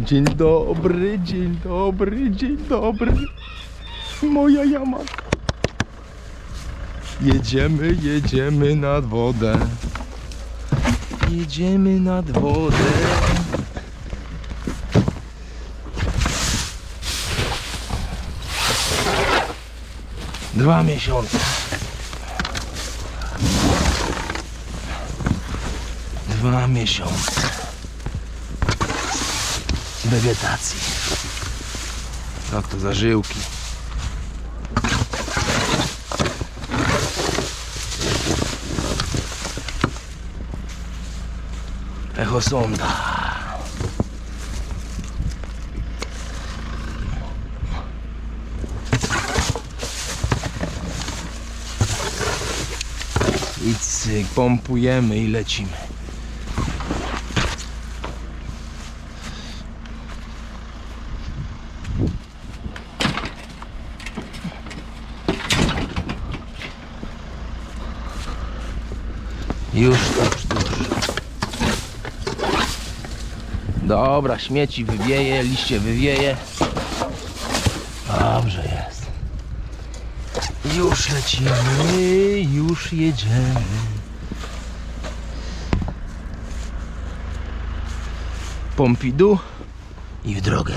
Dzień dobry, dzień dobry, dzień dobry. Moja jama. Jedziemy, jedziemy nad wodę. Jedziemy nad wodę. Dwa miesiące. Dwa miesiące wegetacji. Co to za żyłki? Echosonda. I cyk, pompujemy i lecimy. Już, już, już. Dobra, śmieci wywieje, liście wywieje. Dobrze jest. Już lecimy, już jedziemy. Pompidu i w drogę.